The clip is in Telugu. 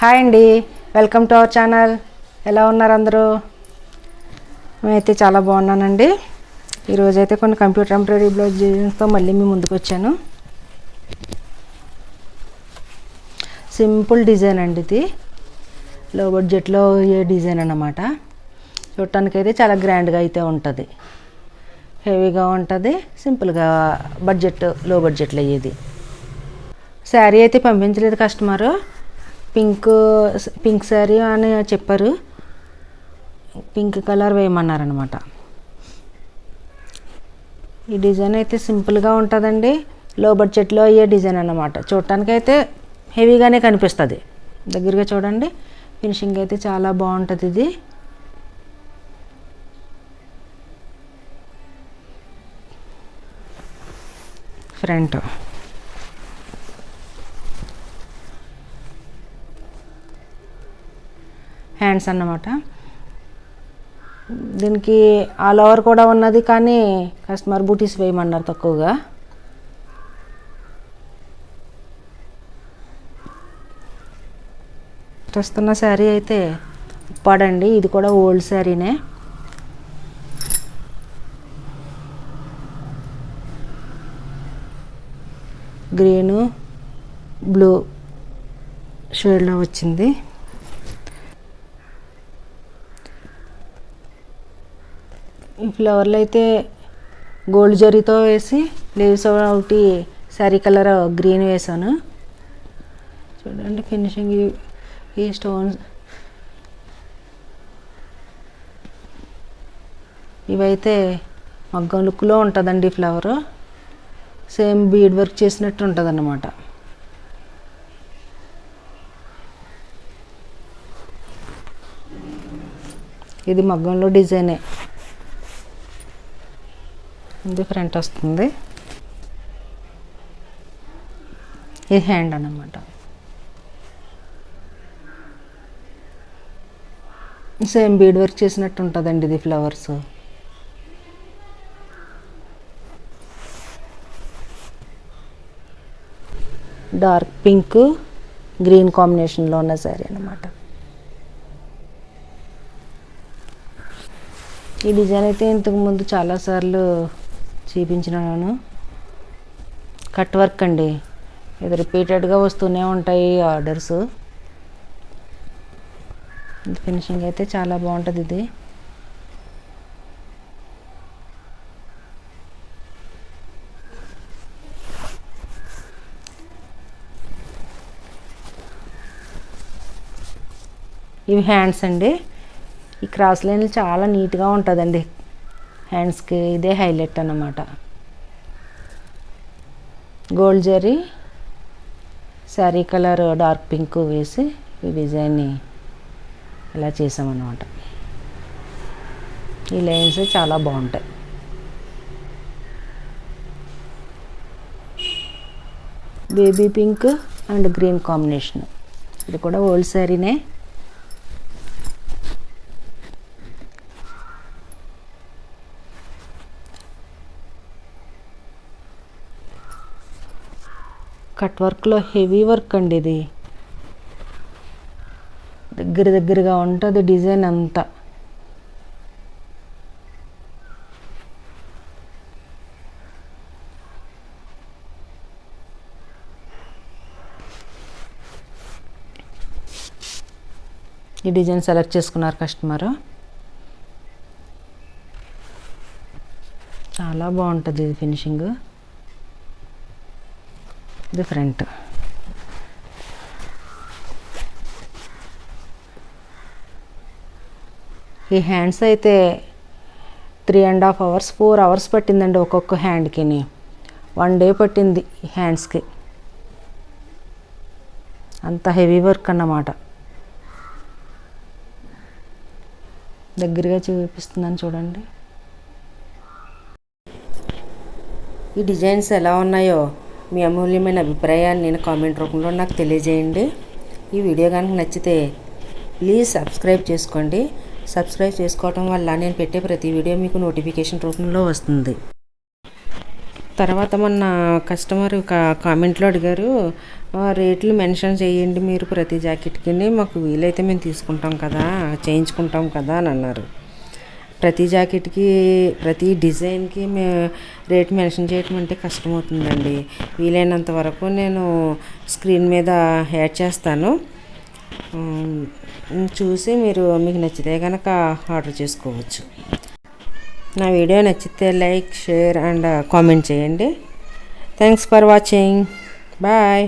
హాయ్ అండి. Welcome to our channel. ఎలా ఉన్నారు అందరూ? మేమైతే చాలా బాగున్నానండి. ఈరోజు అయితే కొన్ని కంప్యూటర్ ఎంబ్రాయిడరీ బ్లౌజ్ డిజైన్స్తో మళ్ళీ మీ ముందుకు వచ్చాను. సింపుల్ డిజైన్ అండి ఇది. లో బడ్జెట్లో ఏ డిజైన్ అన్నమాట. చూడటానికైతే చాలా గ్రాండ్గా అయితే ఉంటుంది. హెవీగా ఉంటుంది సింపుల్గా బడ్జెట్లో బడ్జెట్లో అయ్యేది. శారీ అయితే పంపించలేదు కస్టమరు. పింక్ పింక్ శారీ అని చెప్పారు. పింక్ కలర్ వేయమన్నారనమాట ఈ డిజైన్ అయితే సింపుల్గా ఉంటుందండి. లో బడ్జెట్లో అయ్యే డిజైన్ అన్నమాట. చూడటానికి అయితే హెవీగానే కనిపిస్తుంది. దగ్గరగా చూడండి. ఫినిషింగ్ అయితే చాలా బాగుంటుంది ఇది. ఫ్రంట్. హ్యాండ్స్ అన్నమాట. దీనికి ఆల్ ఓవర్ కూడా ఉన్నది కానీ కస్టమర్ బూటీస్ వేయమన్నారు తక్కువగా. వస్తున్న శారీ అయితే ఉప్పాడండి. ఇది కూడా ఓల్డ్ శారీనే. గ్రీను బ్లూ షేడ్లో వచ్చింది. ఫ్లవర్లు అయితే గోల్డ్ జరీతో వేసి లీవ్స్ ఒకటి శారీ కలర్ గ్రీన్ వేసాను చూడండి ఫినిషింగ్ ఈ- ఈ స్టోన్స్ ఇవైతే మగ్గం లుక్లో ఉంటుందండి ఫ్లవర్ సేమ్ బీడ్ వర్క్ చేసినట్టు ఉంటుంది అన్నమాట ఇది మగ్గంలో డిజైనే ఇది ఫ్రంట్ వస్తుంది. ఇది హ్యాండ్ అన్నమాట. సేమ్ బీడ్ వర్క్ చేసినట్టు ఉంటుందండి ఇది ఫ్లవర్స్ డార్క్ పింక్ గ్రీన్ కాంబినేషన్లో ఉన్న శారీ అన్నమాట. ఈ డిజైన్ అయితే ఇంతకు ముందు చాలాసార్లు చూపించినాను. కట్ వర్క్ అండి. ఇది రిపీటెడ్గా వస్తూనే ఉంటాయి ఆర్డర్స్. ఫినిషింగ్ అయితే చాలా బాగుంటుంది ఇది. ఇవి హ్యాండ్స్ అండి. ఈ క్రాస్ లైన్లు చాలా నీట్గా ఉంటుందండి. హ్యాండ్స్కి ఇదే హైలైట్ అన్నమాట. Gold zari sari colour dark pink వేసి ఈ డిజైన్ని ఇలా చేసామన్నమాట. ఈ లైన్స్ చాలా బాగుంటాయి. Baby pink and green combination. ఇది కూడా ఓల్డ్ శారీనే. కట్ వర్క్లో హెవీ వర్క్ అండి ఇది. దగ్గర దగ్గరగా ఉంటుంది డిజైన్ అంతా. ఈ డిజైన్ సెలెక్ట్ చేసుకున్నారు కస్టమర్. చాలా బాగుంటుంది ఇది ఫినిషింగ్. ఇది ఫ్రంట్ ఈ హ్యాండ్స్ అయితే three and half hours four hours పట్టిందండి ఒక్కొక్క హ్యాండ్కి వన్ డే పట్టింది ఈ హ్యాండ్స్కి. అంత హెవీ వర్క్ అన్నమాట. దగ్గరగా చూపిస్తుందని చూడండి. ఈ డిజైన్స్ ఎలా ఉన్నాయో మీ అమూల్యమైన అభిప్రాయాలు నేను కామెంట్ రూపంలో నాకు తెలియజేయండి. ఈ వీడియో కనుక నచ్చితే ప్లీజ్ సబ్స్క్రైబ్ చేసుకోండి. సబ్స్క్రైబ్ చేసుకోవటం వల్ల నేను పెట్టే ప్రతి వీడియో మీకు నోటిఫికేషన్ రూపంలో వస్తుంది. తర్వాత మొన్న కస్టమర్ ఒక కామెంట్లో అడిగారు "ఆ, రేట్లు మెన్షన్ చేయండి మీరు ప్రతి జాకెట్కి మాకు వీలైతే మేము తీసుకుంటాం కదా చేయించుకుంటాం కదా అని అన్నారు. ప్రతి జాకెట్కి ప్రతి డిజైన్కి మే రేట్ మెన్షన్ చేయటం అంటే కష్టం అవుతుందండి వీలైనంత వరకు నేను స్క్రీన్ మీద యాడ్ చేస్తాను. చూసి మీరు మీకు నచ్చితే కనుక ఆర్డర్ చేసుకోవచ్చు. నా వీడియో నచ్చితే లైక్ షేర్ అండ్ కామెంట్ చేయండి. Thanks for watching. బాయ్.